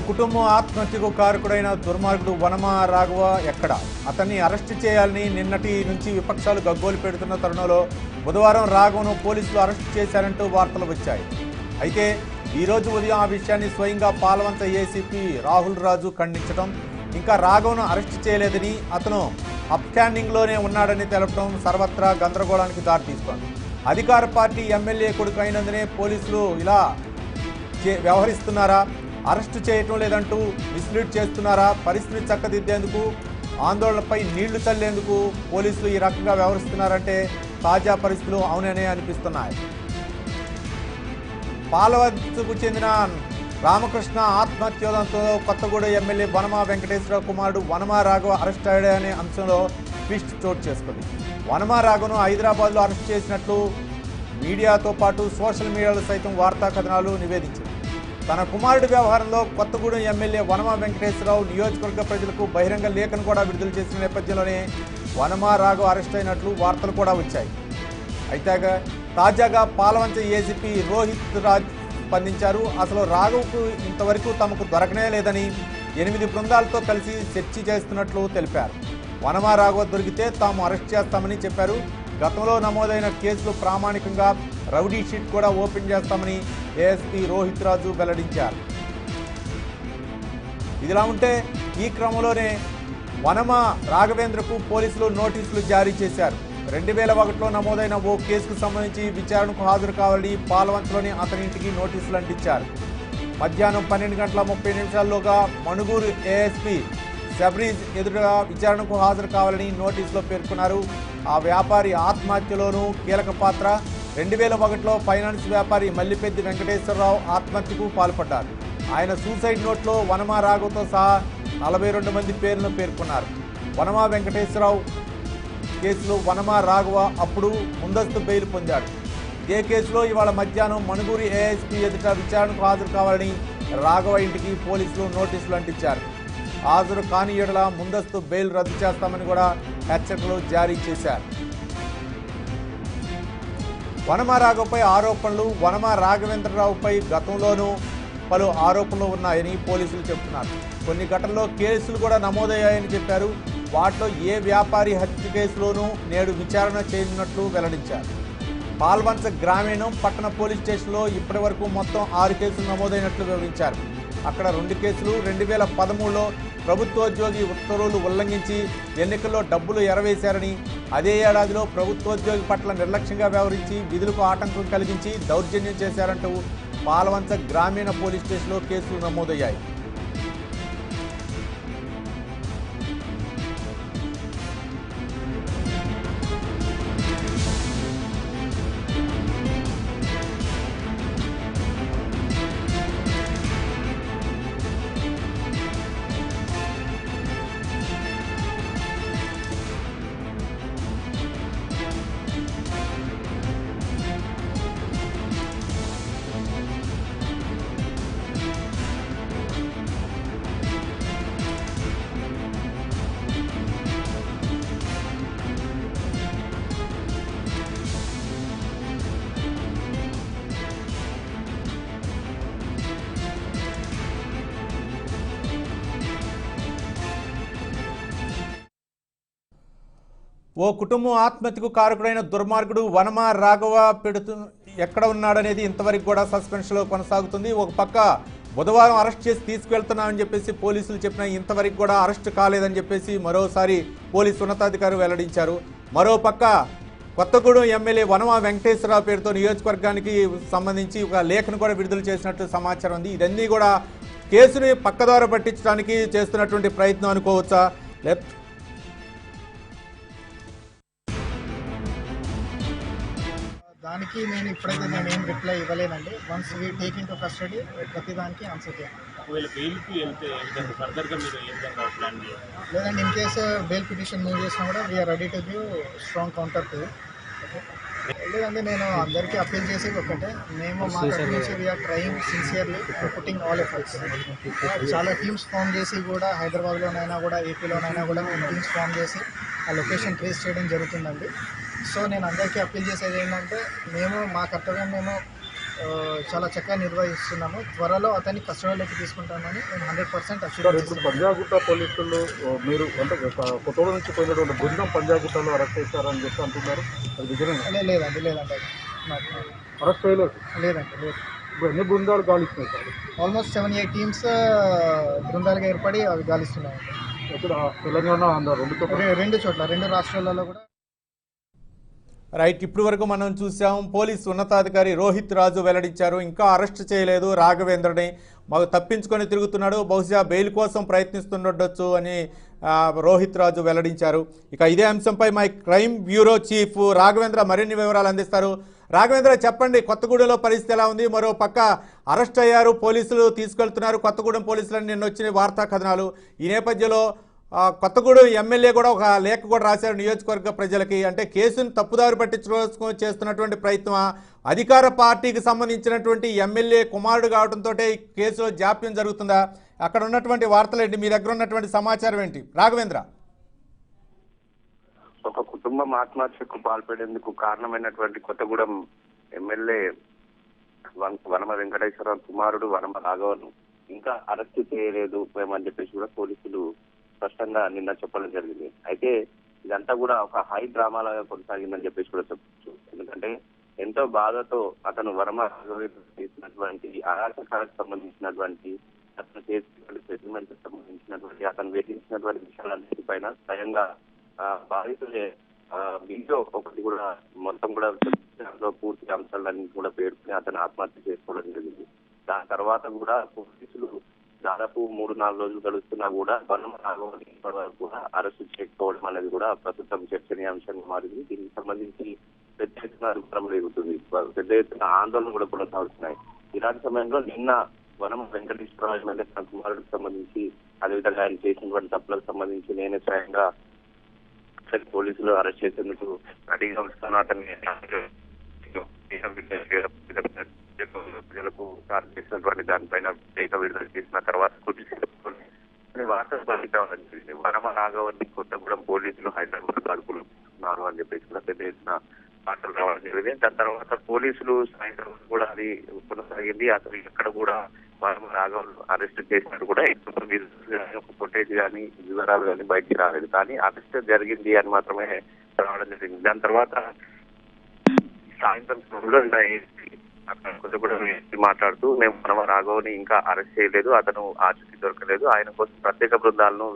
కుటుంబం ఆత్మహత్యకు కారకుడైన దుర్మార్గుడు వనమా రాఘవ ఎక్కడ? అతన్ని అరెస్టు చేయాలని నిన్నటి నుంచి విపక్షాలు గగ్గోలు పెడుతున్న తరుణంలో బుధవారం రాఘవను పోలీసులు అరెస్టు చేశారంటూ వార్తలు వచ్చాయి. అయితే ఈరోజు ఉదయం ఆ విషయాన్ని స్వయంగా పాలవంత ఏసీపీ రాహుల్ రాజు ఖండించడం ఇంకా రాఘవను అరెస్టు చేయలేదని అతను అప్స్టాండింగ్లోనే ఉన్నాడని తెలపడం సర్వత్రా గందరగోళానికి దారితీస్తోంది అధికార పార్టీ ఎమ్మెల్యే కొడుకు అయినందునే పోలీసులు ఇలా చే- వ్యవహరిస్తున్నారా? అరెస్టు చేయటం లేదంటూ మిస్లీడ్ చేస్తున్నారా? పరిస్థితిని చక్కదిద్దేందుకు ఆందోళనపై నీళ్ళు చల్లేందుకు పోలీసులు ఈ రకంగా వ్యవహరిస్తున్నారంటే తాజా పరిస్థితులు అవుననే అనిపిస్తున్నాయి. పాలవత్కు చెందిన రామకృష్ణ ఆత్మహత్యోదంతో కొత్తగూడెం ఎమ్మెల్యే వనమా వెంకటేశ్వర కుమారుడు వనమా రాఘవ అరెస్ట్ అయ్యాడనే అంశంలో ట్విస్ట్ చోటు చేసుకుంది. వనమా రాఘవను హైదరాబాద్లో అరెస్ట్ చేసినట్లు మీడియాతో పాటు సోషల్ మీడియాలో సైతం వార్తా కథనాలు నివేదించింది. తన కుమారుడి వ్యవహారంలో కొత్తగూడెం ఎమ్మెల్యే వనమా వెంకటేశ్వరరావు నియోజకవర్గ ప్రజలకు బహిరంగ లేఖను కూడా విడుదల చేసిన నేపథ్యంలోనే వనమా రాఘవ అరెస్ట్ అయినట్లు వార్తలు కూడా వచ్చాయి. అయితే తాజాగా పాలవంచ ఏసీపీ రోహిత్ రాజ్ స్పందించారు. అసలు రాఘవ్కు ఇంతవరకు తమకు దొరకనే లేదని ఎనిమిది బృందాలతో కలిసి చర్చ చేస్తున్నట్లు తెలిపారు. వనమా రాఘవ దొరికితే తాము అరెస్ట్ చేస్తామని చెప్పారు. గతంలో నమోదైన కేసులు ప్రామాణికంగా రౌడీ షీట్ కూడా ఓపెన్ చేస్తామని ఏఎస్పీ రోహిత్ రాజు వెల్లడించారు. ఇదిలా ఉంటే ఈ క్రమంలోనే వనమ రాఘవేంద్రకు పోలీసులు నోటీసులు జారీ చేశారు. రెండు వేల ఒకటిలో నమోదైన ఓ కేసుకు సంబంధించి విచారణకు హాజరు కావాలని పాలవంచలోని అతని ఇంటికి నోటీసులు అంటించారు మధ్యాహ్నం పన్నెండు గంటల ముప్పై నిమిషాల్లోగా మణుగూరు ఏఎస్పీ జబ్రీజ్ ఎదురుగా విచారణకు హాజరు కావాలని నోటీసులో పేర్కొన్నారు. ఆ వ్యాపారి ఆత్మహత్యలోనూ కీలక పాత్ర. రెండు వేల ఒకటిలో ఫైనాన్స్ వ్యాపారి మల్లిపెద్ది వెంకటేశ్వరరావు ఆత్మహత్యకు పాల్పడ్డారు. ఆయన సూసైడ్ నోట్లో వనమా రాఘవతో సహా నలభై రెండు మంది పేర్లను పేర్కొన్నారు. వనమా వెంకటేశ్వరరావు కేసులో వనమా రాఘవ అప్పుడు ముందస్తు బెయిల్ పొందాడు. ఇదే కేసులో ఇవాళ మధ్యాహ్నం మణుగూరి ఏఎస్పీ ఎదుట విచారణకు హాజరు కావాలని రాఘవ ఇంటికి పోలీసులు నోటీసులు అంటించారు. హాజరు కాని ఎడల ముందస్తు బెయిల్ రద్దు చేస్తామని కూడా హెచ్చరికలు జారీ చేశారు. వనమ రాఘవపై ఆరోపణలు వనమ రాఘవేంద్రరావుపై గతంలోనూ పలు ఆరోపణలు ఉన్నాయని పోలీసులు చెబుతున్నారు. కొన్ని ఘటనలో కేసులు కూడా నమోదయ్యాయని చెప్పారు. వాటిలో ఏ వ్యాపారి హత్య కేసులోనూ నేడు విచారణ చేయనున్నట్లు వెల్లడించారు. పాల్వంచ గ్రామీణం పట్టణ పోలీస్ స్టేషన్లో ఇప్పటి వరకు మొత్తం ఆరు కేసులు నమోదైనట్లు వివరించారు. అక్కడ రెండు కేసులు. రెండు వేల పదమూడులో ప్రభుత్వోద్యోగి ఉత్తర్వులు ఉల్లంఘించి ఎన్నికల్లో డబ్బులు ఎరవేశారని అదే ఏడాదిలో ప్రభుత్వోద్యోగి పట్ల నిర్లక్ష్యంగా వ్యవహరించి విధులకు ఆటంకం కలిగించి దౌర్జన్యం చేశారంటూ పాలవంచ గ్రామీణ పోలీస్ స్టేషన్లో కేసులు నమోదయ్యాయి. ఓ కుటుంబం ఆత్మహత్యకు కారకుడైన దుర్మార్గుడు వనమ రాఘవ పెడుతు ఎక్కడ ఉన్నాడనేది ఇంతవరకు కూడా సస్పెన్షన్లో కొనసాగుతుంది. ఒక పక్క బుధవారం అరెస్ట్ చేసి తీసుకువెళ్తున్నామని చెప్పేసి పోలీసులు చెప్పినా ఇంతవరకు కూడా అరెస్ట్ కాలేదని చెప్పేసి మరోసారి పోలీసు ఉన్నతాధికారి వెల్లడించారు. మరో పక్క కొత్తగూడెం ఎమ్మెల్యే వనమ వెంకటేశ్వరరావు పేరుతో నియోజకవర్గానికి సంబంధించి ఒక లేఖను కూడా విడుదల చేసినట్లు సమాచారం ఉంది. ఇదన్నీ కూడా కేసుని పక్కదారి పట్టించడానికి చేస్తున్నటువంటి ప్రయత్నం అనుకోవచ్చా? దానికి నేను ఇప్పుడైతే నేను ఏం reply ఇవ్వలేనండి. Once we take into custody ప్రతి దానికి ఆన్సర్ చేయాలి. లేదంటే in case bail petition move చేసినా కూడా we are ready to give strong counter to లేదంటే నేను అందరికీ అప్పీల్ చేసేది ఒకటే మేము మా తరఫు నుంచి we are trying sincerely putting all efforts చాలా టీమ్స్ ఫామ్ చేసి కూడా హైదరాబాద్లోనైనా కూడా ఏపీలోనైనా కూడా మేము టీమ్స్ ఫామ్ చేసి ఆ లొకేషన్ ట్రేస్ చేయడం జరుగుతుందండి. సో నేను అందరికీ అప్పీల్ చేసేది ఏంటంటే మేము మా కర్తవ్యం మేము చాలా చక్కగా నిర్వహిస్తున్నాము. త్వరలో అతన్ని కస్టడీలోకి తీసుకుంటామని మేము హండ్రెడ్ పర్సెంట్ ఇప్పుడు పంజాగుట్ట పోలీసులు మీరు అంటే కొత్తగూడ నుంచి పోయినటువంటి బృందం పంజాగుట్టలో అరెస్ట్ చేశారని చెప్పి అంటున్నారు. అది నిజమే లేదండి లేదండి అరెస్ట్ చేయలేదు? లేదండి లేదు. ఇప్పుడు ఎన్ని బృందాలు గాలిస్తున్నాయి sir? Almost seven eight teams బృందాలుగా ఏర్పడి అవి గాలిస్తున్నాయండి. ఇక్కడ తెలంగాణ ఆంధ్ర రెండు చోట్ల రెండు రాష్ట్రాలలో కూడా రైట్ ఇప్పటి వరకు మనం చూసాం పోలీస్ ఉన్నతాధికారి రోహిత్ రాజు వెల్లడించారు ఇంకా అరెస్ట్ చేయలేదు రాఘవేంద్రని. మాకు తప్పించుకొని తిరుగుతున్నాడు బహుశా బెయిల్ కోసం ప్రయత్నిస్తుండొచ్చు అని రోహిత్ రాజు వెల్లడించారు. ఇక ఇదే అంశంపై మా క్రైమ్ బ్యూరో చీఫ్ రాఘవేంద్ర మరిన్ని వివరాలు అందిస్తారు. రాఘవేంద్ర చెప్పండి కొత్తగూడెంలో పరిస్థితి ఎలా ఉంది? మరో పక్క అరెస్ట్ అయ్యారు పోలీసులు తీసుకెళ్తున్నారు కొత్తగూడెం పోలీసులని నిన్న వచ్చిన వార్తా కథనాలు. ఈ నేపథ్యంలో కొత్తగూడెం ఎమ్మెల్యే కూడా ఒక లేఖ కూడా రాశారు నియోజకవర్గ ప్రజలకి. అంటే కేసును తప్పుదారి పట్టించుకోసం చేస్తున్నటువంటి ప్రయత్నం అధికార పార్టీకి సంబంధించినటువంటి ఎమ్మెల్యే కుమారుడు కావడంతో ఈ కేసులో జాప్యం జరుగుతుందా? అక్కడ ఉన్నటువంటి వార్తలు ఏంటి? మీ దగ్గర ఉన్నటువంటి సమాచారం ఏంటి? రాఘవేంద్ర. ఒక కుటుంబం ఆత్మహత్యకు పాల్పడేందుకు కారణమైనటువంటి కొత్తగూడెం ఎమ్మెల్యే వనమ వెంకటేశ్వరరావు కుమారుడు వనమ రాఘవను ఇంకా అరెస్ట్ చేయలేదు మేమని చెప్పేసి కూడా పోలీసులు స్పష్టంగా నిన్న చెప్పడం జరిగింది. అయితే ఇదంతా కూడా ఒక హై డ్రామాలాగా కొనసాగిందని చెప్పేసి కూడా చెప్పచ్చు. ఎందుకంటే ఎంతో బాధతో అతను వర్మ చేసినటువంటి అరాచకాలకు సంబంధించినటువంటి అతను చేసినటువంటి సెటిల్మెంట్ సంబంధించినటువంటి అతను వేధించినటువంటి విషయాలన్నిటిపైన స్వయంగా ఆ, బాధితులే వీడియో ఒకటి కూడా మొత్తం కూడా దాంట్లో పూర్తి అంశాలన్నీ కూడా పేర్కొని అతను ఆత్మహత్య చేసుకోవడం జరిగింది. దాని తర్వాత కూడా పోలీసులు దాదాపు మూడు నాలుగు రోజులు గడుస్తున్నా కూడా వనం రాఘవని ఇప్పటి కూడా అరెస్ట్ చేసుకోవడం అనేది కూడా ప్రస్తుతం చర్చనీయాంశంగా మారింది. దీనికి సంబంధించి పెద్ద ఎత్తున అధికారం జరుగుతుంది పెద్ద ఎత్తున ఆందోళన కూడా కొనసాగుతున్నాయి. ఇలాంటి సమయంలో నిన్న వనం వెంకటేశ్వరరాజు ఎమ్మెల్యే తన కుమారుడికి సంబంధించి అదేవిధంగా ఆయన చేసినటువంటి తప్పులకు సంబంధించి నేనే స్వయంగా పోలీసులు అరెస్ట్ చేసేందుకు రెడీగా వస్తాను అతన్ని ప్రజలకు సార్ చేసినటువంటి దానిపైన డేటా విడుదల చేసిన తర్వాత కొద్దిసేపు కొన్ని వార్తలు పంపించడం వరమ వనమ కొత్తగూడెం పోలీసులు హైదరాబాద్ అడుగుతున్నారు అని చెప్పేసి కూడా పెద్ద ఎత్తున వార్తలు రావడం జరిగింది. దాని తర్వాత పోలీసులు సాయంత్రం కూడా అది కొనసాగింది. అసలు ఎక్కడ కూడా వనమ రాఘవన్ అరెస్ట్ చేసినట్టు కూడా ఎక్కువ ఒక ఫుటేజ్ కానీ వివరాలు కానీ బయటికి రాలేదు. కానీ అరెస్ట్ జరిగింది అని మాత్రమే రావడం జరిగింది. దాని తర్వాత సాయంత్రం సమయంలో ఇలా కూడా అక్కడ మాట్లాడుతూ మేము మనమ రాఘవని ఇంకా అరెస్ట్ చేయలేదు అతను ఆచూకీ దొరకలేదు. ఆయన కోసం ప్రత్యేక బృందాలను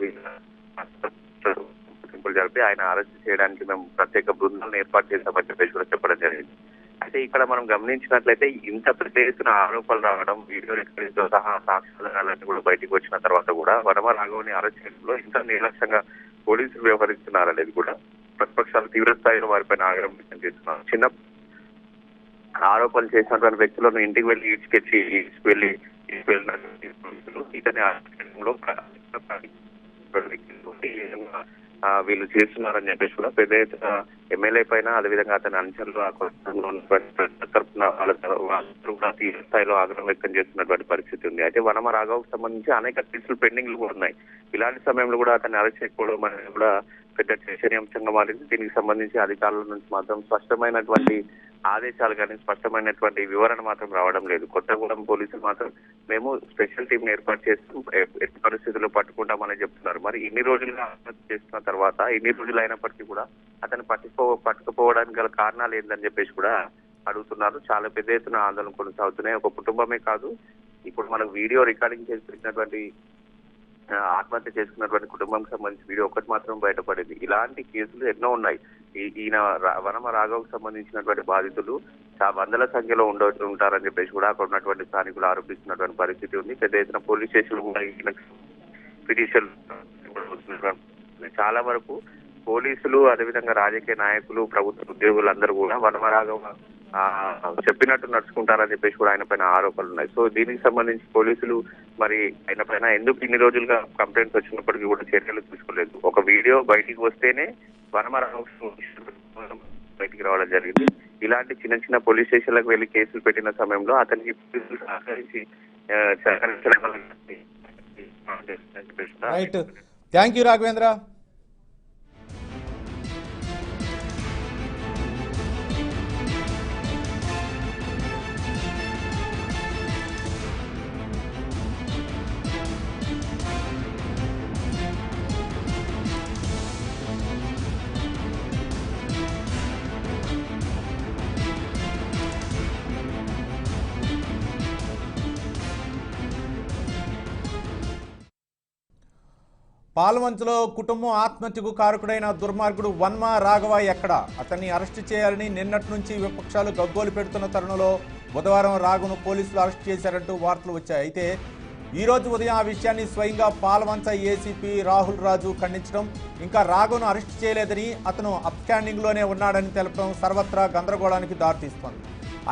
గుర్తింపులు జరిపి ఆయన అరెస్ట్ చేయడానికి మేము ప్రత్యేక బృందాలను ఏర్పాటు చేశామని చెప్పేసి కూడా చెప్పడం జరిగింది. అయితే ఇక్కడ మనం గమనించినట్లయితే ఇంత పెద్ద ఎత్తున ఆరోపణలు రావడం వీడియో రికార్డింగ్తో సహా సాక్ష్యాలన్నీ కూడా బయటకు వచ్చిన తర్వాత కూడా వరమ రాఘవని అరెస్ట్ చేయడంలో ఇంత నిర్లక్ష్యంగా పోలీసులు వ్యవహరిస్తున్నారనేది కూడా ప్రతిపక్షాలు తీవ్ర స్థాయిలో వారిపైన ఆగ్రహం వ్యక్తం చేస్తున్నారు చిన్న ఆరోపణలు చేసినటువంటి వ్యక్తులను ఇంటికి వెళ్ళి ఈడ్చుకెచ్చి ఈడ్చుకెళ్ళి ఇతని ఆశ్రయంలో వీళ్ళు చేస్తున్నారని చెప్పేసి కూడా పెద్ద ఎత్తున ఎమ్మెల్యే పైన అదేవిధంగా అతని అంచనలు ఆ తరపున వాళ్ళందరూ కూడా తీవ్ర స్థాయిలో ఆగ్రహం వ్యక్తం చేస్తున్నటువంటి పరిస్థితి ఉంది. అయితే వనమ రాఘవ్కి సంబంధించి అనేక కేసులు పెండింగ్లు కూడా ఉన్నాయి. ఇలాంటి సమయంలో కూడా అతన్ని అరెస్ట్ చేయకపోవడం అనేది కూడా పెద్ద చర్చనీయాంశంగా మారింది. దీనికి సంబంధించి అధికారుల నుంచి మాత్రం స్పష్టమైనటువంటి ఆదేశాలు కానీ స్పష్టమైనటువంటి వివరణ మాత్రం రావడం లేదు. కొత్తగూడెం పోలీసులు మాత్రం మేము స్పెషల్ టీం ఏర్పాటు చేస్తూ ఎట్టి పరిస్థితుల్లో పట్టుకుంటామని చెప్తున్నారు. మరి ఇన్ని రోజులుగా ఆత్మహత్య చేస్తున్న తర్వాత ఇన్ని రోజులు అయినప్పటికీ కూడా అతను పట్టుకో పట్టుకుపోవడానికి గల కారణాలు ఏందని చెప్పేసి కూడా అడుగుతున్నారు. చాలా పెద్ద ఎత్తున ఆందోళన కొనసాగుతున్నాయి. ఒక కుటుంబమే కాదు ఇప్పుడు మనకు వీడియో రికార్డింగ్ చేసి పెట్టినటువంటి ఆత్మహత్య చేసుకున్నటువంటి కుటుంబానికి సంబంధించి వీడియో ఒకటి మాత్రం బయటపడింది. ఇలాంటి కేసులు ఎన్నో ఉన్నాయి. ఈయన వనమ రాఘవ్కి సంబంధించినటువంటి బాధితులు వందల సంఖ్యలో ఉండ ఉంటారని చెప్పేసి కూడా అక్కడ ఉన్నటువంటి స్థానికులు ఆరోపిస్తున్నటువంటి పరిస్థితి ఉంది. పెద్ద ఎత్తున పోలీస్ స్టేషన్లు కూడా పిటిషన్ చాలా వరకు పోలీసులు అదేవిధంగా రాజకీయ నాయకులు ప్రభుత్వ ఉద్యోగులందరూ కూడా వనమరాఘవ చెప్పినట్టు నడుచుకుంటారని చెప్పేసి కూడా ఆయన పైన ఆరోపణలు ఉన్నాయి. సో దీనికి సంబంధించి పోలీసులు మరి ఆయన పైన ఎందుకు ఇన్ని రోజులుగా కంప్లైంట్స్ వచ్చినప్పటికీ కూడా చర్యలు తీసుకోలేదు. ఒక వీడియో బయటికి వస్తేనే వనమరాఘవ బయటికి రావడం జరిగింది. ఇలాంటి చిన్న చిన్న పోలీస్ స్టేషన్లకు వెళ్ళి కేసులు పెట్టిన సమయంలో అతనికి పోలీసులు సహకరించి సహకరించడం థ్యాంక్ యూ రాఘవేంద్ర పాల్వంచలో కుటుంబం ఆత్మహత్యకు కారకుడైన దుర్మార్గుడు వన్మ రాఘవ ఎక్కడ? అతన్ని అరెస్టు చేయాలని నిన్నటి నుంచి విపక్షాలు గగ్గోలు పెడుతున్న తరుణంలో బుధవారం రాఘును పోలీసులు అరెస్ట్ చేశారంటూ వార్తలు వచ్చాయి. అయితే ఈరోజు ఉదయం ఆ విషయాన్ని స్వయంగా పాల్వంచ ఏసీపీ రాహుల్ రాజు ఖండించడం ఇంకా రాఘును అరెస్ట్ చేయలేదని అతను అప్స్టాండింగ్లోనే ఉన్నాడని తెలపడం సర్వత్రా గందరగోళానికి దారితీస్తోంది.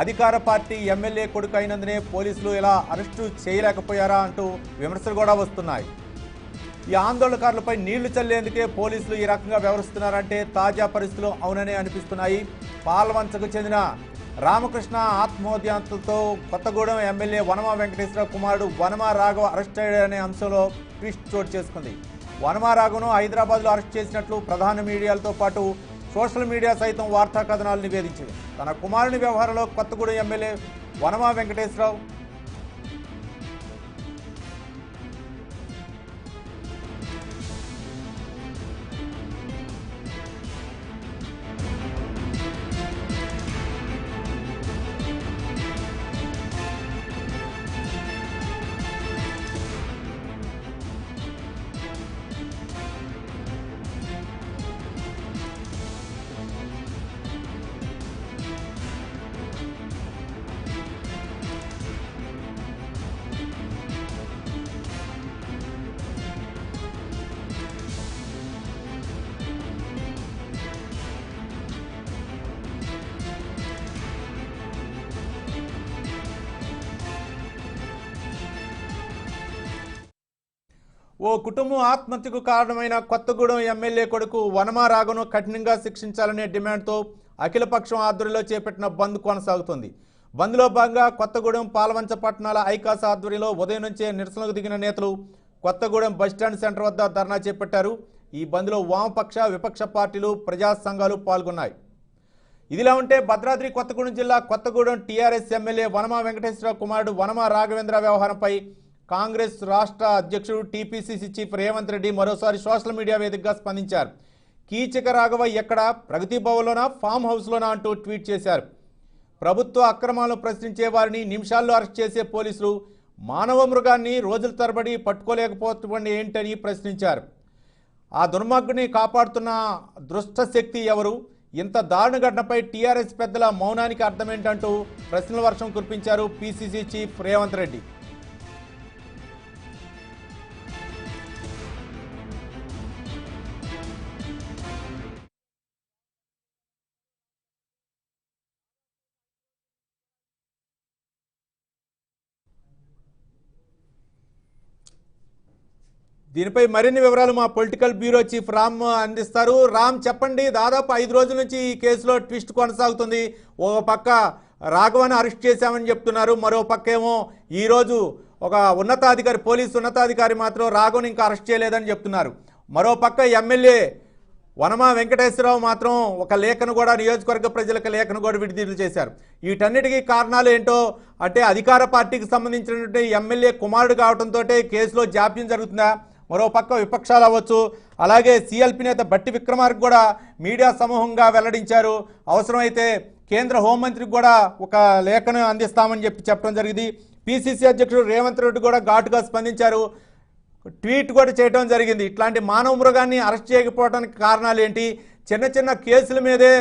అధికార పార్టీ ఎమ్మెల్యే కొడుకు అయినందునే పోలీసులు ఇలా అరెస్టు చేయలేకపోయారా అంటూ విమర్శలు కూడా వస్తున్నాయి. ఈ ఆందోళనకారులపై నీళ్ళు చల్లేందుకే పోలీసులు ఈ రకంగా వ్యవహరిస్తున్నారంటే తాజా పరిస్థితులు అవుననే అనిపిస్తున్నాయి. పాల్వంచకు చెందిన రామకృష్ణ ఆత్మహత్యంతో కొత్తగూడెం ఎమ్మెల్యే వనమ వెంకటేశ్వర కుమారుడు వనమ రాఘవ అరెస్ట్ అయ్యాడనే అంశంలో ట్విస్ట్ చోటు చేసుకుంది. వనమా రాఘవను హైదరాబాద్లో అరెస్ట్ చేసినట్లు ప్రధాన మీడియాలతో పాటు సోషల్ మీడియా సైతం వార్తా కథనాలు నివేదించింది. తన కుమారుని వ్యవహారంలో కొత్తగూడెం ఎమ్మెల్యే వనమా వెంకటేశ్వరరావు ఓ కుటుంబం ఆత్మహత్యకు కారణమైన కొత్తగూడెం ఎమ్మెల్యే కొడుకు వనమా కఠినంగా శిక్షించాలనే డిమాండ్తో అఖిలపక్షం ఆధ్వర్యంలో చేపట్టిన బంద్ కొనసాగుతుంది. బంద్లో భాగంగా కొత్తగూడెం పాలవంచ పట్టణాల ఐకాస ఆధ్వర్యంలో ఉదయం నుంచే నిరసనకు దిగిన నేతలు కొత్తగూడెం బస్టాండ్ సెంటర్ వద్ద ధర్నా చేపట్టారు. ఈ బంద్లో వామపక్ష విపక్ష పార్టీలు ప్రజా సంఘాలు పాల్గొన్నాయి. ఇదిలా ఉంటే భద్రాద్రి కొత్తగూడెం జిల్లా కొత్తగూడెం టీఆర్ఎస్ ఎమ్మెల్యే వనమా వెంకటేశ్వర కుమారుడు వనమా రాఘవేంద్ర వ్యవహారంపై కాంగ్రెస్ రాష్ట్ర అధ్యక్షుడు టీపీసీసీ చీఫ్ రేవంత్ రెడ్డి మరోసారి సోషల్ మీడియా వేదికగా స్పందించారు. కీచక రాఘవ ఎక్కడ? ప్రగతి భవన్లోనా? ఫామ్ హౌస్లోనా? అంటూ ట్వీట్ చేశారు. ప్రభుత్వ అక్రమాలను ప్రశ్నించే వారిని నిమిషాల్లో అరెస్ట్ చేసే పోలీసులు మానవ మృగాన్ని రోజుల తరబడి పట్టుకోలేకపోతుంది ఏంటని ప్రశ్నించారు. ఆ దుర్మార్గుని కాపాడుతున్న దృష్ట శక్తి ఎవరు? ఇంత దారుణ ఘటనపై టీఆర్ఎస్ పెద్దల మౌనానికి అర్థమేంటంటూ ప్రశ్నల వర్షం కురిపించారు పీసీసీ చీఫ్ రేవంత్ రెడ్డి. దీనిపై మరిన్ని వివరాలు మా పొలిటికల్ బ్యూరో చీఫ్ రామ్ అందిస్తారు. రామ్ చెప్పండి. దాదాపు ఐదు రోజుల నుంచి ఈ కేసులో ట్విస్ట్ కొనసాగుతుంది. ఓ పక్క రాఘవని అరెస్ట్ చేశామని చెప్తున్నారు. మరో పక్క ఏమో ఈరోజు ఒక ఉన్నతాధికారి పోలీసు ఉన్నతాధికారి మాత్రం రాఘవని ఇంకా అరెస్ట్ చేయలేదని చెప్తున్నారు. మరో పక్క ఎమ్మెల్యే వనమా వెంకటేశ్వరరావు మాత్రం ఒక లేఖను కూడా నియోజకవర్గ ప్రజలకు లేఖను కూడా విడుదల చేశారు. వీటన్నిటికీ కారణాలు ఏంటో అంటే అధికార పార్టీకి సంబంధించినటువంటి ఎమ్మెల్యే కుమారుడు కావడంతో కేసులో జాప్యం జరుగుతుందా? మరో పక్క విపక్షాలు అవ్వచ్చు. అలాగే సిఎల్పి నేత బట్టి విక్రమార్క కూడా మీడియా సమూహంగా వెల్లడించారు. అవసరమైతే కేంద్ర హోంమంత్రికి కూడా ఒక లేఖను అందిస్తామని చెప్పి చెప్పడం జరిగింది. పిసిసి అధ్యక్షుడు రేవంత్ రెడ్డి కూడా ఘాటుగా స్పందించారు. ట్వీట్ కూడా చేయడం జరిగింది. ఇట్లాంటి మానవ మృగాన్ని అరెస్ట్ చేయకపోవడానికి కారణాలు ఏంటి? చిన్న చిన్న కేసుల మీదే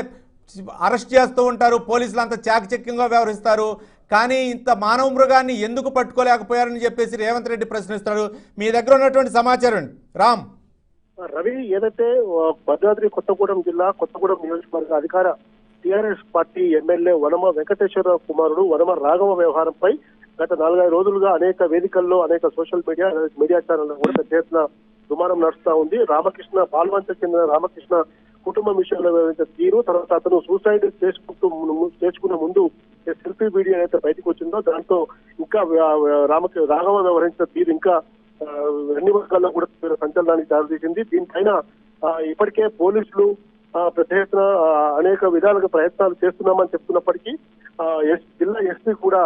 అరెస్ట్ చేస్తూ ఉంటారు. పోలీసులు అంత చాకచక్యంగా వ్యవహరిస్తారు. కానీ ఇంత మానవ మృగాన్ని ఎందుకు పట్టుకోలేకపోయారని చెప్పేసి రేవంత్ రెడ్డి ప్రశ్నిస్తారు మీ దగ్గర ఉన్నటువంటి సమాచారం రామ్. రవి ఏదైతే భద్రాద్రి కొత్తగూడెం జిల్లా కొత్తగూడెం నియోజకవర్గ అధికార TRS party MLA Vanama Venkateswara కుమారుడు వనమ రాఘవ వ్యవహారంపై గత నాలుగైదు రోజులుగా అనేక వేదికల్లో అనేక సోషల్ మీడియా మీడియా ఛానల్లో కూడా పెద్ద ఎత్తున దుమారం నడుస్తా ఉంది. రామకృష్ణ పాల్వంచ చెందిన రామకృష్ణ కుటుంబం విషయంలో తీరు తర్వాత అతను సూసైడ్ చేసుకుంటూ చేసుకున్న ముందు సెల్ఫీ వీడియో ఏదైతే బయటకు వచ్చిందో దాంతో ఇంకా రామ రాఘవ వ్యవహరించిన తీరు ఇంకా అన్ని వర్గాల్లో కూడా సంచలనానికి దారితీసింది దీనిపైన ఇప్పటికే పోలీసులు పెద్ద ఎత్తున అనేక విధాలుగా ప్రయత్నాలు చేస్తున్నామని చెప్తున్నప్పటికీ ఆ, జిల్లా ఎస్పీ కూడా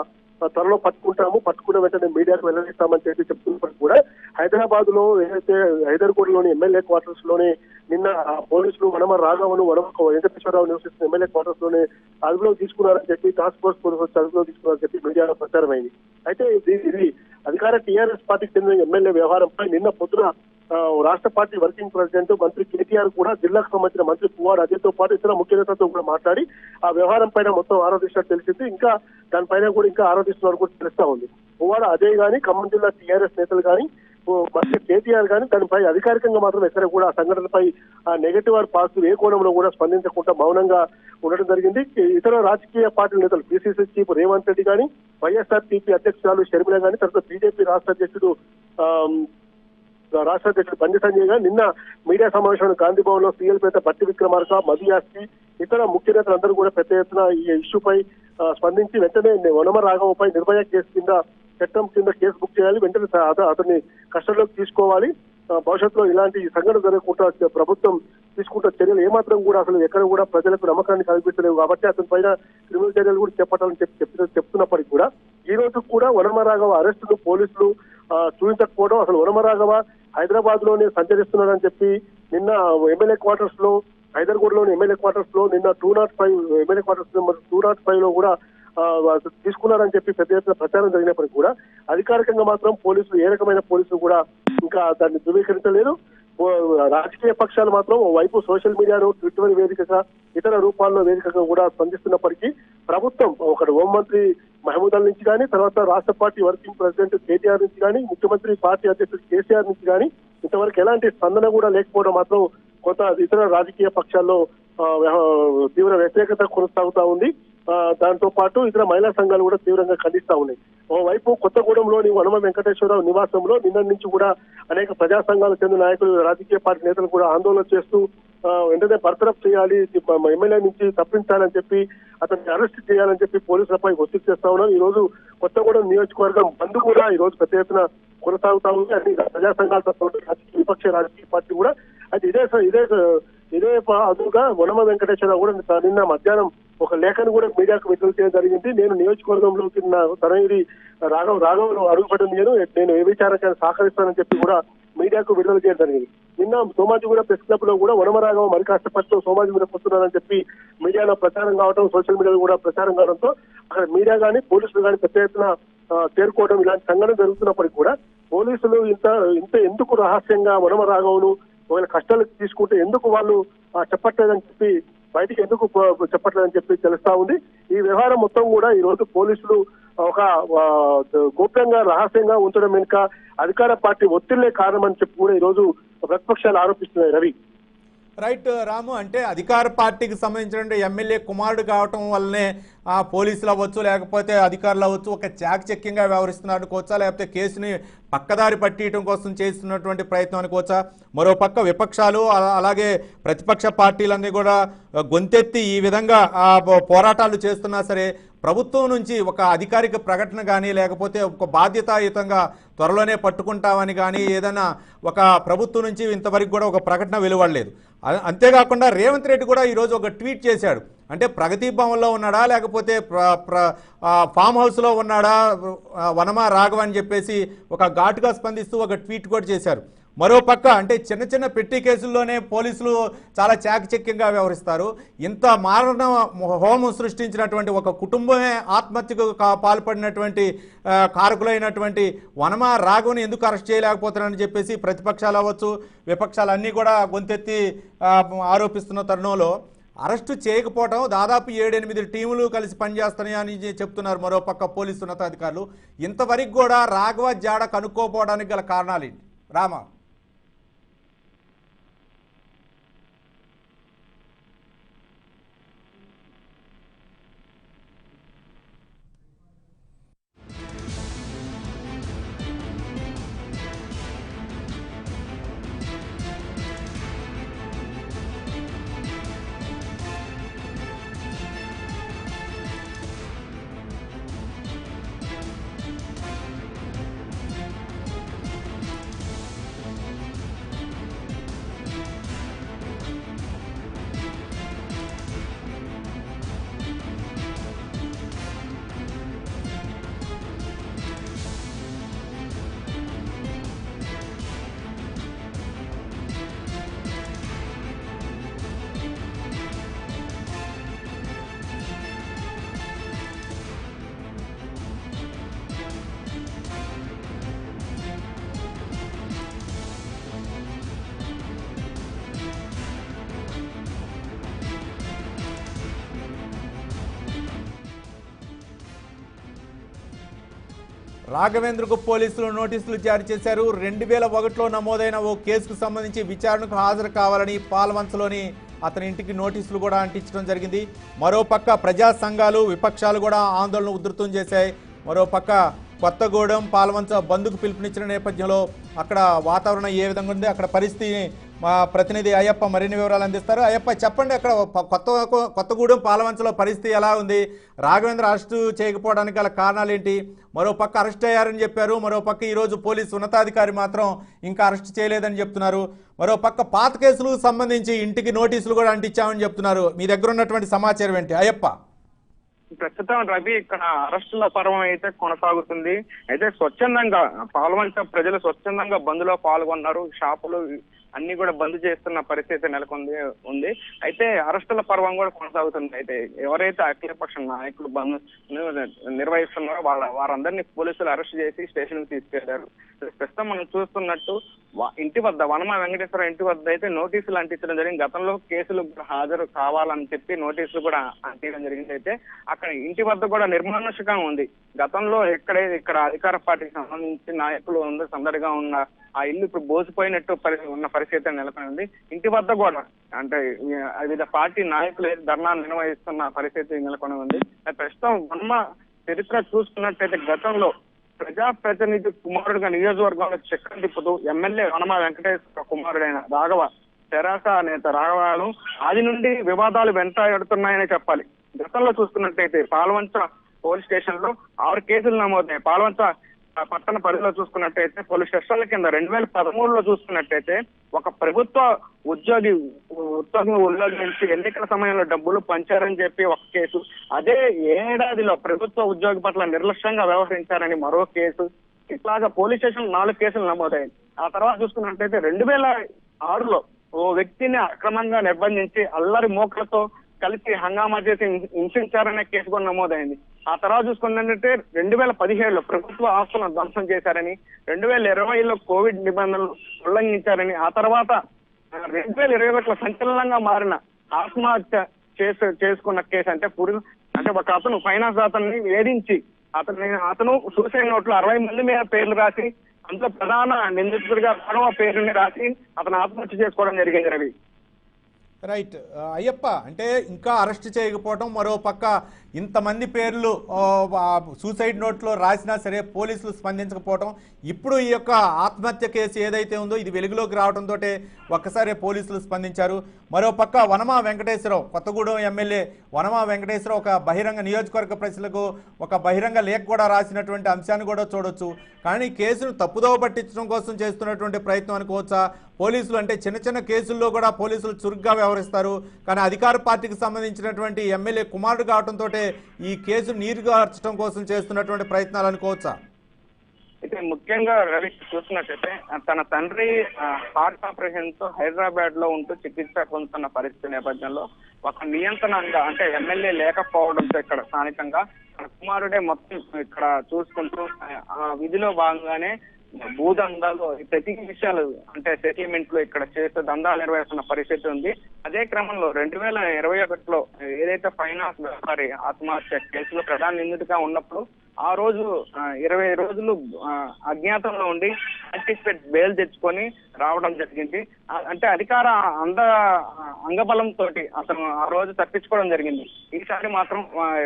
త్వరలో పట్టుకుంటాము. పట్టుకున్న వెంటనే మీడియాకు వెల్లడిస్తామని చెప్పి చెప్తున్నప్పటికీ కూడా హైదరాబాద్లో ఏదైతే హైదర్గూడలోని ఎమ్మెల్యే క్వార్టర్స్లోనే నిన్న పోలీసులు వనమ రాఘవను వనమ వెంకటేశ్వరరావు నివసిస్తున్న ఎమ్మెల్యే క్వార్టర్స్లోనే అదుపులో తీసుకున్నారని చెప్పి టాస్క్ ఫోర్స్ పోలీసులు వచ్చి అదుపులో తీసుకున్నారని చెప్పి మీడియాలో ప్రచారమైంది. అయితే ఇది అధికార టీఆర్ఎస్ పార్టీకి చెందిన ఎమ్మెల్యే వ్యవహారంపై నిన్న పొద్దున రాష్ట్ర పార్టీ వర్కింగ్ ప్రెసిడెంట్ మంత్రి కేటీఆర్ కూడా జిల్లాకు సంబంధించిన మంత్రి పువ్వారు అజయ్తో పాటు ఇతర ముఖ్య నేతలతో కూడా మాట్లాడి ఆ వ్యవహారం పైన మొత్తం ఆరోపిస్తున్నట్టు తెలిసింది. ఇంకా దానిపైన కూడా ఇంకా ఆరోపిస్తున్నారు కూడా తెలుస్తా ఉంది. పువ్వాడ అజయ్ గాని ఖమ్మం జిల్లా టీఆర్ఎస్ నేతలు కానీ మంత్రి కేటీఆర్ గాని దానిపై అధికారికంగా మాత్రం ఎక్కడ కూడా ఆ సంఘటనపై ఆ నెగటివ్ ఆర్ పాజిటివ్ ఏ కోణంలో కూడా స్పందించకుండా మౌనంగా ఉండడం జరిగింది. ఇతర రాజకీయ పార్టీల నేతలు బీసీసీ చీఫ్ రేవంత్ రెడ్డి గాని వైఎస్ఆర్ టీపీ అధ్యక్షురాలు షర్మిల గాని తర్వాత బీజేపీ రాష్ట్ర అధ్యక్షుడు రాష్ట్ర అధ్యక్షుడు బండి సంజయ్ గారు నిన్న మీడియా సమావేశంలో గాంధీ భవన్లో సీఎల్పేట భట్టి విక్రమార్క మధు ఇతర ముఖ్య నేతలందరూ కూడా పెద్ద ఎత్తున ఈ ఇష్యూపై స్పందించి వెంటనే వనమ రాఘవపై నిర్భయ కేసు కింద చట్టం కింద కేసు బుక్ చేయాలి వెంటనే అతన్ని కస్టడీలోకి తీసుకోవాలి. భవిష్యత్తులో ఇలాంటి సంఘటన జరగకుండా ప్రభుత్వం తీసుకుంటున్న చర్యలు ఏమాత్రం కూడా అసలు ఎక్కడ కూడా ప్రజలకు నమ్మకాన్ని కల్పించలేవు కాబట్టి అతని పైన క్రిమినల్ చర్యలు కూడా చెప్పాలని చెప్పి చెప్తు- చెప్తున్నప్పటికీ కూడా ఈ రోజు కూడా వనమరాఘవ అరెస్టులు పోలీసులు చూపించకపోవడం అసలు వనమరాఘవ హైదరాబాద్లోనే సంచరిస్తున్నారని చెప్పి నిన్న ఎమ్మెల్యే క్వార్టర్స్లో హైదరాబాద్లోని ఎమ్మెల్యే క్వార్టర్స్లో నిన్న two nought five MLA quarters number two nought ఫైవ్లో కూడా తీసుకున్నారని చెప్పి పెద్ద ఎత్తున ప్రచారం జరిగినప్పటికీ కూడా అధికారికంగా మాత్రం పోలీసులు ఏ రకమైన పోలీసులు కూడా ఇంకా దాన్ని ధృవీకరించలేదు. రాజకీయ పక్షాలు మాత్రం వైపు సోషల్ మీడియాలో ట్విట్టర్ వేదికగా ఇతర రూపాల్లో వేదికగా కూడా స్పందిస్తున్నప్పటికీ ప్రభుత్వం ఒకటి హోంమంత్రి మహమూద్ అల్ నుంచి కానీ తర్వాత రాష్ట్ర పార్టీ వర్కింగ్ ప్రెసిడెంట్ కేటీఆర్ నుంచి కానీ ముఖ్యమంత్రి పార్టీ అధ్యక్షుడు కేసీఆర్ నుంచి కానీ ఇంతవరకు ఎలాంటి స్పందన కూడా లేకపోవడం మాత్రం కొంత ఇతర రాజకీయ పక్షాల్లో తీవ్ర వ్యతిరేకత కొనసాగుతా ఉంది. దాంతో పాటు ఇతర మహిళా సంఘాలు కూడా తీవ్రంగా ఖండిస్తా ఉన్నాయి. ఓవైపు కొత్తగూడెంలోని వనమ వెంకటేశ్వరరావు నివాసంలో నిన్న నుంచి కూడా అనేక ప్రజా సంఘాలకు చెందిన నాయకులు రాజకీయ పార్టీ నేతలు కూడా ఆందోళన చేస్తూ వెంటనే బర్తరఫ్ చేయాలి ఎమ్మెల్యే నుంచి తప్పించాలని చెప్పి అతన్ని అరెస్ట్ చేయాలని చెప్పి పోలీసులపై ఒత్తిడి చేస్తా ఉన్నారు ఈ రోజు కొత్తగూడెం నియోజకవర్గం బంద్ కూడా ఈ రోజు పెద్ద ఎత్తున కొనసాగుతా ఉంది. అన్ని ప్రజా సంఘాలతో పాటు విపక్ష రాజకీయ పార్టీ కూడా. అయితే ఇదే ఇదే ఇదే అదుగా వనమ వెంకటేశ్వరరావు కూడా నిన్న మధ్యాహ్నం ఒక లేఖను కూడా మీడియాకు విడుదల చేయడం జరిగింది. నేను నియోజకవర్గంలో నా తనయుడి రాఘవ రాఘవను అడుగుపెట్టిన నేను నేను ఏ విచారానికి సహకరిస్తానని చెప్పి కూడా మీడియాకు విడుదల చేయడం జరిగింది. నిన్న సోమాజిగూడ ప్రెస్ క్లబ్లో కూడా వనమరాఘవ మరి కాసేపట్లో సోమాజిగూడ వస్తున్నారని చెప్పి మీడియాలో ప్రచారం కావడం సోషల్ మీడియాలో కూడా ప్రచారం కావడంతో అక్కడ మీడియా కానీ పోలీసులు కానీ పెద్ద ఎత్తున చేరుకోవడం ఇలాంటి సంఘటన జరుగుతున్నప్పటికీ కూడా పోలీసులు ఇంత ఇంత ఎందుకు రహస్యంగా వనమరాఘవను ఒకవేళ కష్టాలు తీసుకుంటే ఎందుకు వాళ్ళు చెప్పట్లేదని చెప్పి బయటికి ఎందుకు చెప్పట్లేదని చెప్పి తెలుస్తా ఉంది. ఈ వ్యవహారం మొత్తం కూడా ఈ రోజు పోలీసులు ఒక గోప్యంగా రహస్యంగా ఉంచడం వెనుక అధికార పార్టీ ఒత్తిళ్ళే కారణమని చెప్పి కూడా ఈ రోజు ప్రతిపక్షాలు ఆరోపిస్తున్నాయి రవి. రైట్ రాము అంటే అధికార పార్టీకి సంబంధించిన ఎమ్మెల్యే కుమారుడు కావటం వల్లనే ఆ పోలీసులు అవ్వచ్చు లేకపోతే అధికారులు అవ్వచ్చు ఒక చాకచక్యంగా వ్యవహరిస్తున్నారు అనుకోవచ్చా లేకపోతే కేసుని పక్కదారి పట్టియటం కోసం చేస్తున్నటువంటి ప్రయత్నం అనుకోవచ్చా మరో పక్క విపక్షాలు అలాగే ప్రతిపక్ష పార్టీలన్నీ కూడా గొంతెత్తి ఈ విధంగా ఆ పో- పోరాటాలు చేస్తున్నా సరే ప్రభుత్వం నుంచి ఒక అధికారిక ప్రకటన కానీ లేకపోతే ఒక బాధ్యతాయుతంగా త్వరలోనే పట్టుకుంటామని కానీ ఏదైనా ఒక ప్రభుత్వం నుంచి ఇంతవరకు కూడా ఒక ప్రకటన వెలువడలేదు. అంతేకాకుండా రేవంత్ రెడ్డి కూడా ఈరోజు ఒక ట్వీట్ చేశాడు. అంటే ప్రగతి భవన్లో ఉన్నాడా లేకపోతే ప్ర ప్ర ఫామ్ హౌస్లో ఉన్నాడా వనమా రాఘవ అని చెప్పేసి ఒక ఘాటుగా స్పందిస్తూ ఒక ట్వీట్ కూడా చేశారు. మరోపక్క అంటే చిన్న చిన్న పెట్టి కేసుల్లోనే పోలీసులు చాలా చాకచక్యంగా వ్యవహరిస్తారు. ఇంత మారణ హోమం సృష్టించినటువంటి ఒక కుటుంబమే ఆత్మహత్యకు పాల్పడినటువంటి కారకులైనటువంటి వనమ రాఘవని ఎందుకు అరెస్ట్ చేయలేకపోతున్నారని చెప్పేసి ప్రతిపక్షాలు అవ్వచ్చు విపక్షాలు అన్నీ కూడా గొంతెత్తి ఆరోపిస్తున్న తరుణంలో అరెస్టు చేయకపోవడం దాదాపు ఏడెనిమిది టీములు కలిసి పనిచేస్తున్నాయని చెప్తున్నారు మరో పక్క పోలీసు ఉన్నతాధికారులు. ఇంతవరకు కూడా రాఘవ జాడ కనుక్కోపోవడానికి గల కారణాలు రామా. రాఘవేంద్రకు పోలీసులు నోటీసులు జారీ చేశారు. రెండు వేల ఒకటిలో నమోదైన ఓ కేసుకు సంబంధించి విచారణకు హాజరు కావాలని పాల్వంచలోని అతని ఇంటికి నోటీసులు కూడా అంటించడం జరిగింది. మరోపక్క ప్రజా సంఘాలు విపక్షాలు కూడా ఆందోళన ఉధృతం చేశాయి. మరోపక్క కొత్తగూడెం పాల్వంచ బంద్కు పిలుపునిచ్చిన నేపథ్యంలో అక్కడ వాతావరణం ఏ విధంగా ఉంది అక్కడ పరిస్థితిని మా ప్రతినిధి అయ్యప్ప మరిన్ని వివరాలు అందిస్తారు. అయ్యప్ప చెప్పండి అక్కడ కొత్త కొత్తగూడెం పాలవంచలో పరిస్థితి ఎలా ఉంది? రాఘవేంద్ర అరెస్టు చేయకపోవడానికి గల కారణాలు ఏంటి మరో పక్క అరెస్ట్ అయ్యారని చెప్పారు. మరో పక్క ఈరోజు పోలీసు ఉన్నతాధికారి మాత్రం ఇంకా అరెస్ట్ చేయలేదని చెప్తున్నారు. మరో పక్క పాత కేసులకు సంబంధించి ఇంటికి నోటీసులు కూడా అంటించామని చెప్తున్నారు. మీ దగ్గర ఉన్నటువంటి సమాచారం ఏంటి? అయ్యప్ప. ప్రస్తుతం రవి ఇక్కడ అరెస్టుల పర్వం అయితే కొనసాగుతుంది. అయితే స్వచ్ఛందంగా పాల్వంచ ప్రజలు స్వచ్ఛందంగా బంద్లో పాల్గొన్నారు. షాపులు అన్ని కూడా బంద్ చేస్తున్న పరిస్థితి నెలకొంది ఉంది. అయితే అరెస్టుల పర్వం కూడా కొనసాగుతుంది. అయితే ఎవరైతే అఖిలపక్ష నాయకులు బంద్ నిర్వహిస్తున్నారో వాళ్ళ వారందరినీ పోలీసులు అరెస్ట్ చేసి స్టేషన్కి తీసుకెళ్ళారు. ప్రస్తుతం మనం చూస్తున్నట్టు ఇంటి వద్ద వనమ వెంకటేశ్వర ఇంటి వద్ద అయితే నోటీసులు అంటించడం జరిగింది. గతంలో కేసులు హాజరు కావాలని చెప్పి నోటీసులు కూడా అంటించడం జరిగింది. అయితే అక్కడ ఇంటి వద్ద కూడా నిర్మానుషకంగా ఉంది. గతంలో ఎక్కడే ఇక్కడ అధికార పార్టీకి సంబంధించి నాయకులు అందరూ సందడిగా ఉన్న ఆ ఇల్లు ఇప్పుడు బోసిపోయినట్టు పరి ఉన్న పరిస్థితి నెలకొని ఉంది. ఇంటి వద్ద కూడా అంటే వివిధ పార్టీ నాయకులు ధర్నా నిర్వహిస్తున్న పరిస్థితి నెలకొని ఉంది. ప్రస్తుతం వర్మ చరిత్ర చూసుకున్నట్టయితే గతంలో ప్రజా ప్రతినిధి కుమారుడుగా నియోజకవర్గంలో చక్రం తిప్పుతూ ఎమ్మెల్యే వనమ వెంకటేశ్వర కుమారుడైన రాఘవ తెరాస నేత రాఘవాను ఆది నుండి వివాదాలు వెంటాడుతున్నాయని చెప్పాలి. గతంలో చూసుకున్నట్టయితే పాల్వంచ పోలీస్ స్టేషన్లో ఆరు కేసులు నమోదయ్యాయి. పాల్వంచ పట్టణ పరిధిలో చూసుకున్నట్టయితే పలు స్టేషన్ల కింద రెండు వేల పదమూడులో చూసుకున్నట్టయితే ఒక ప్రభుత్వ ఉద్యోగి ఉద్యోగం ఉల్లంఘించి ఎన్నికల సమయంలో డబ్బులు పంచారని చెప్పి ఒక కేసు. అదే ఏడాదిలో ప్రభుత్వ ఉద్యోగి పట్ల నిర్లక్ష్యంగా వ్యవహరించారని మరో కేసు. ఇట్లాగా పోలీస్ స్టేషన్ నాలుగు కేసులు నమోదయ్యాయి ఆ తర్వాత చూసుకున్నట్టయితే రెండు వేల ఆరులో ఓ వ్యక్తిని అక్రమంగా నిర్బంధించి అల్లరి మోకలతో కలిసి హంగామా చేసి హింసించారనే కేసు కూడా నమోదైంది. ఆ తర్వాత చూసుకుందంటే రెండు వేల పదిహేడులో ప్రభుత్వ ఆస్తులను ధ్వంసం చేశారని రెండు వేల ఇరవైలో కోవిడ్ నిబంధనలు ఉల్లంఘించారని ఆ తర్వాత రెండు వేల ఇరవై ఒకటిలో సంచలనంగా మారిన ఆత్మహత్య చేసు చేసుకున్న కేసు అంటే పురుగు అంటే ఒక అతను ఫైనాన్స్ అతన్ని వేధించి అతని అతను సూసైడ్ నోట్లో అరవై మంది మీద పేర్లు రాసి అందులో ప్రధాన నిందితుడిగా రాఘవ పేరుని రాసి అతను ఆత్మహత్య చేసుకోవడం జరిగింది రవి. రైట్ అయ్యప్ప అంటే ఇంకా అరెస్ట్ చేయకపోవడం మరో పక్క ఇంతమంది పేర్లు సూసైడ్ నోట్లో రాసినా సరే పోలీసులు స్పందించకపోవడం ఇప్పుడు ఈ యొక్క ఆత్మహత్య కేసు ఏదైతే ఉందో ఇది వెలుగులోకి రావడంతో ఒక్కసారి పోలీసులు స్పందించారు. మరో పక్క వనమా వెంకటేశ్వరరావు కొత్తగూడెం ఎమ్మెల్యే వనమా వెంకటేశ్వరరావు ఒక బహిరంగ నియోజకవర్గ ప్రజలకు ఒక బహిరంగ లేఖ కూడా రాసినటువంటి అంశాన్ని కూడా చూడొచ్చు. కానీ కేసును తప్పుదోవ పట్టించడం కోసం చేస్తున్నటువంటి ప్రయత్నం అనుకోవచ్చా? పోలీసులు అంటే చిన్న చిన్న కేసుల్లో కూడా పోలీసులు చురుగ్గా వ్యవహరిస్తారు. కానీ అధికార పార్టీకి సంబంధించినటువంటి ఎమ్మెల్యే కుమారుడు కావడంతో ఈ కేసు నీరుగార్చడం కోసం చేస్తున్నటువంటి ప్రయత్నాలు అనుకోవచ్చా? అయితే ముఖ్యంగా రవి చూసినట్టయితే తన తండ్రి హార్ట్ ఆపరేషన్తో హైదరాబాద్లో ఉంటూ చికిత్స పొందుతున్న పరిస్థితి నేపథ్యంలో ఒక నియంత్రణంగా అంటే ఎమ్మెల్యే లేకపోవడంతో ఇక్కడ స్థానికంగా తన కుమారుడే మొత్తం ఇక్కడ చూసుకుంటూ ఆ విధిలో భాగంగానే భూదందాలు ప్రతి విషయాలు అంటే సెటిల్మెంట్లో ఇక్కడ చేసే దందాలు నిర్వహిస్తున్న పరిస్థితి ఉంది. అదే క్రమంలో రెండు వేల ఇరవై ఒకటిలో ఏదైతే ఫైనాన్స్ వ్యాపారి ఆత్మహత్య కేసులో ప్రధాన నిందితుడిగా ఉన్నప్పుడు ఆ రోజు ఇరవై రోజులు అజ్ఞాతంలో ఉండి పార్టిసిపేట్ బెయిల్ తెచ్చుకొని రావడం జరిగింది. అంటే అధికార అంద అంగబలం తోటి అతను ఆ రోజు తప్పించుకోవడం జరిగింది. ఈసారి మాత్రం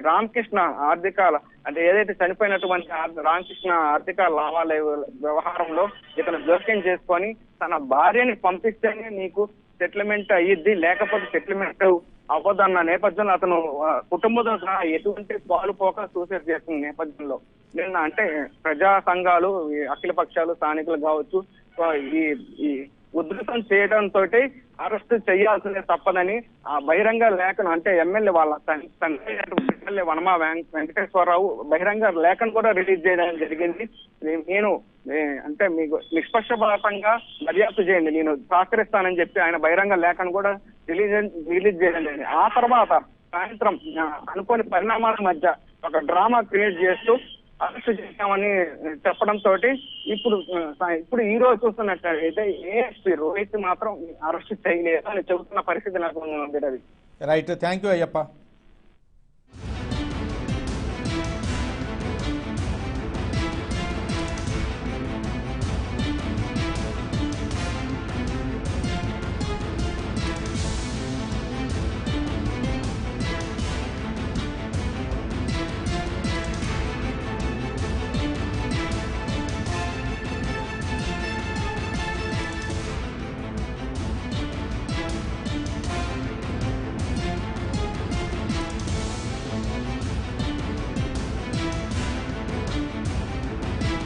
రామకృష్ణ ఆర్థిక అంటే ఏదైతే చనిపోయినటువంటి రామకృష్ణ ఆర్థిక లావాదేవీల వ్యవహారంలో ఇతను జోక్యం చేసుకొని తన భార్యని పంపిస్తేనే నీకు సెటిల్మెంట్ అయ్యిద్ది లేకపోతే సెటిల్మెంట్ అవ్వదన్న నేపథ్యంలో అతను కుటుంబంతో సహా ఎటువంటి పాలు పోక సూసైడ్ చేస్తున్న నేపథ్యంలో నిన్న అంటే ప్రజా సంఘాలు అఖిల పక్షాలు స్థానికులు కావచ్చు ఈ ఈ ఉధృతం చేయడంతో అరెస్ట్ చేయాల్సిందే తప్పదని ఆ బహిరంగ లేఖను అంటే ఎమ్మెల్యే వాళ్ళ తండ్రి ఎమ్మెల్యే వనమా వెంకటేశ్వరరావు బహిరంగ లేఖను కూడా రిలీజ్ చేయడం జరిగింది. నేను అంటే మీకు నిష్పక్షపాతంగా దర్యాప్తు చేయండి. నేను సహకరిస్తానని చెప్పి ఆయన బహిరంగ లేఖను కూడా రిలీజ్ రిలీజ్ చేయడం జరిగింది. ఆ తర్వాత సాయంత్రం అనుకోని పరిణామాల మధ్య ఒక డ్రామా క్రియేట్ చేస్తూ అరెస్ట్ చేశామని చెప్పడంతో ఇప్పుడు ఇప్పుడు ఈ రోజు చూస్తున్నట్లయితే ఏఎస్పీ రోహిత్ మాత్రం అరెస్ట్ చేయలేదు అని చెబుతున్న పరిస్థితి నాకు ఉంది రైట్. Thank you Ayyappa.